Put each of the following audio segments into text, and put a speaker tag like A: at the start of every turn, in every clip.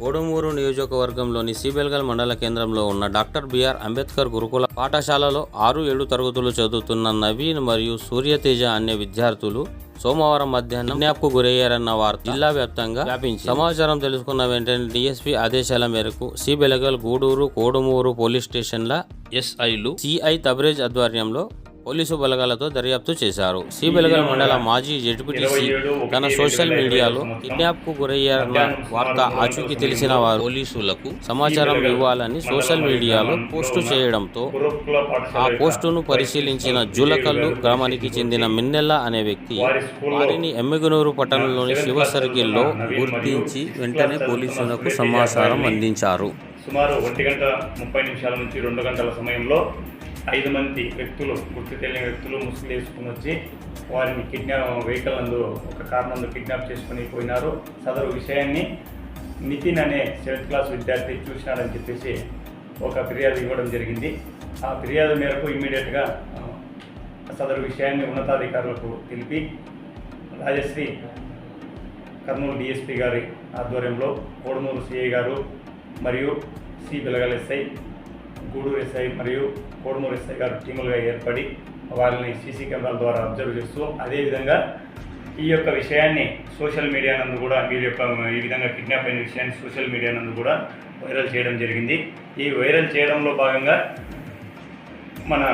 A: కోడుమూరు నియోజకవర్గంలోని సిబెల్గల్ మండల కేంద్రంలో ఉన్న డాక్టర్ బిఆర్ అంబేద్కర్ గురుకుల పాఠశాలలో ఆరు ఏడు తరగతులు చదువుతున్న నవీన్ మరియు సూర్యతేజ అనే విద్యార్థులు సోమవారం మధ్యాహ్నం కిడ్నాప్కు గురయ్యారన్న వార్త జిల్లా వ్యాప్తంగా వ్యాపించి సమాచారం తెలుసుకున్న వెంటనే డీఎస్పీ ఆదేశాల మేరకు సిబెలగల్ గూడూరు కోడుమూరు పోలీస్ స్టేషన్ల ఎస్ఐలు సిఐ తబరేజ్ ఆధ్వర్యంలో పోలీసు బలగాలతో దర్యాప్తు చేశారు. సిబెలగల మండల మాజీ జడ్పీటీసీ తన సోషల్ మీడియాలో కిడ్నాప్కు గురయ్యారన్న వార్త ఆచూకీ తెలిసిన వారు. పోలీసులకు సమాచారం ఇవ్వాలని సోషల్ మీడియాలో పోస్టు చేయడంతో ఆ పోస్టును పరిశీలించిన జూలకల్లు గ్రామానికి చెందిన మిన్నెల్ల అనే వ్యక్తి వారిని ఎమ్మిగనూరు పట్టణంలోని శివ సర్కిల్లో గుర్తించి వెంటనే పోలీసులకు సమాచారం అందించారు.
B: సుమారు ఒంటి గంట ముప్పై నిమిషాల నుంచి రెండు గంటల సమయంలో ఐదు మంది వ్యక్తులు గుర్తు తెలియని వ్యక్తులు ముసుగులు వేసుకుని వచ్చి వారిని కిడ్నాప్ వెహికల్ నందు ఒక కార్ నందు కిడ్నాప్ చేసుకుని పోయినారు. సదరు విషయాన్ని నితిన్ అనే సెవెంత్ క్లాస్ విద్యార్థి చూసినాడని చెప్పేసి ఒక ఫిర్యాదు ఇవ్వడం జరిగింది. ఆ ఫిర్యాదు మేరకు ఇమ్మీడియట్గా సదరు విషయాన్ని ఉన్నతాధికారులకు తెలిపి రాజశ్రీ కర్నూలు డిఎస్పీ గారి ఆధ్వర్యంలో కోడమూరు సిఐ గారు మరియు C Bilagal S I Guduru S I మరియు కోడమూరు ఎస్ఐ గారు టీములుగా ఏర్పడి వారిని సీసీ కెమెరాల ద్వారా అబ్జర్వ్ చేస్తూ అదేవిధంగా ఈ యొక్క విషయాన్ని సోషల్ మీడియా నందు కూడా వీరి యొక్క ఈ విధంగా కిడ్నాప్ అయిన విషయాన్ని సోషల్ మీడియా నందు కూడా వైరల్ చేయడం జరిగింది. ఈ వైరల్ చేయడంలో భాగంగా మన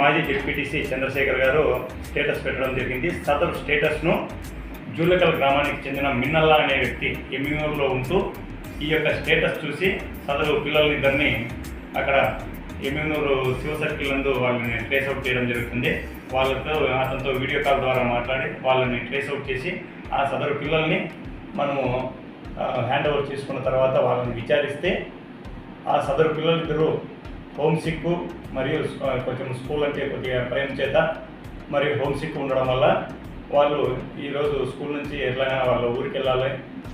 B: మాజీ జెడ్పీటీసీ చంద్రశేఖర్ గారు స్టేటస్ పెట్టడం జరిగింది. సదరు స్టేటస్ను జూలకల్ గ్రామానికి చెందిన మిన్నల్లా అనే వ్యక్తి ఎమ్మిగూరులో ఉంటూ ఈ యొక్క స్టేటస్ చూసి సదరు పిల్లలిద్దరిని అక్కడ ఎమ్మిగనూరు శివ సర్కిల్ నందు వాళ్ళని ట్రేస్ అవుట్ చేయడం జరుగుతుంది. వాళ్ళతో అతనితో వీడియో కాల్ ద్వారా మాట్లాడి వాళ్ళని ట్రేస్ అవుట్ చేసి ఆ సదరు పిల్లల్ని మనము హ్యాండ్ ఓవర్ చేసుకున్న తర్వాత వాళ్ళని విచారిస్తే ఆ సదరు పిల్లలిద్దరూ హోమ్ సిక్ మరియు కొంచెం స్కూల్ అంటే కొద్దిగా భయం చేత మరియు హోమ్ సిక్ ఉండడం వల్ల వాళ్ళు ఈరోజు స్కూల్ నుంచి ఎట్లయినా వాళ్ళ ఊరికి వెళ్ళాలి.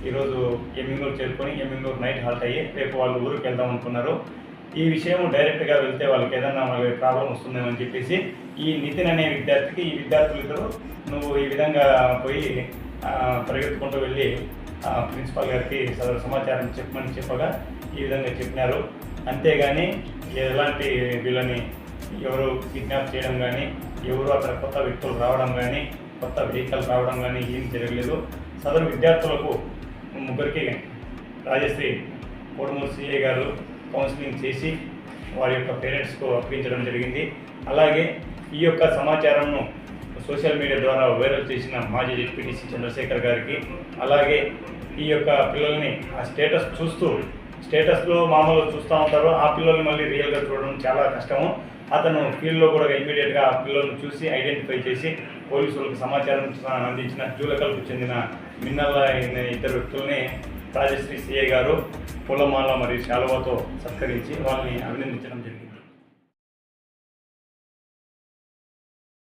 B: ఈరోజు ఎమ్మింగూరు చేరుకొని ఎమ్మింగూరు నైట్ హాల్ట్ అయ్యి రేపు వాళ్ళు ఊరికి వెళ్దాం అనుకున్నారు. ఈ విషయం డైరెక్ట్గా వెళ్తే వాళ్ళకి ఏదన్నా వాళ్ళకి ప్రాబ్లం వస్తుందేమో అని చెప్పేసి ఈ నితిన్ అనే విద్యార్థికి ఈ విద్యార్థులు ఇద్దరు నువ్వు ఈ విధంగా పోయి పరిగెత్తుకుంటూ వెళ్ళి ప్రిన్సిపాల్ గారికి సదరు సమాచారం చెప్పమని చెప్పగా ఈ విధంగా చెప్పినారు. అంతేగాని ఎలాంటి వీళ్ళని ఎవరు కిడ్నాప్ చేయడం కానీ ఎవరు అక్కడ కొత్త వ్యక్తులు రావడం కానీ కొత్త వెహికల్ రావడం కానీ ఏం జరగలేదు. సదరు విద్యార్థులకు ముగ్గురికి రాజశ్రీ కోడుమూరు సిఐ గారు కౌన్సిలింగ్ చేసి వారి యొక్క పేరెంట్స్కు అప్పించడం జరిగింది. అలాగే ఈ యొక్క సమాచారంను సోషల్ మీడియా ద్వారా వైరల్ చేసిన మాజీ డిప్యూటీసీ చంద్రశేఖర్ గారికి అలాగే ఈ యొక్క పిల్లల్ని ఆ స్టేటస్ చూస్తూ స్టేటస్లో మామూలు చూస్తూ ఉంటారు. ఆ పిల్లల్ని మళ్ళీ రియల్గా చూడడం చాలా కష్టము. అతను ఫీల్డ్లో కూడా ఇమీడియట్గా ఆ పిల్లల్ని చూసి ఐడెంటిఫై చేసి పోలీసులకు సమాచారం అందించిన జూలకల్కు చెందిన మిన్నల్ల ఇద్దరు వ్యక్తుల్ని రాజశ్రీ సిఐ గారు పూలమాల మరియు శాలువాతో సత్కరించి వాళ్ళని అభినందించడం జరిగింది.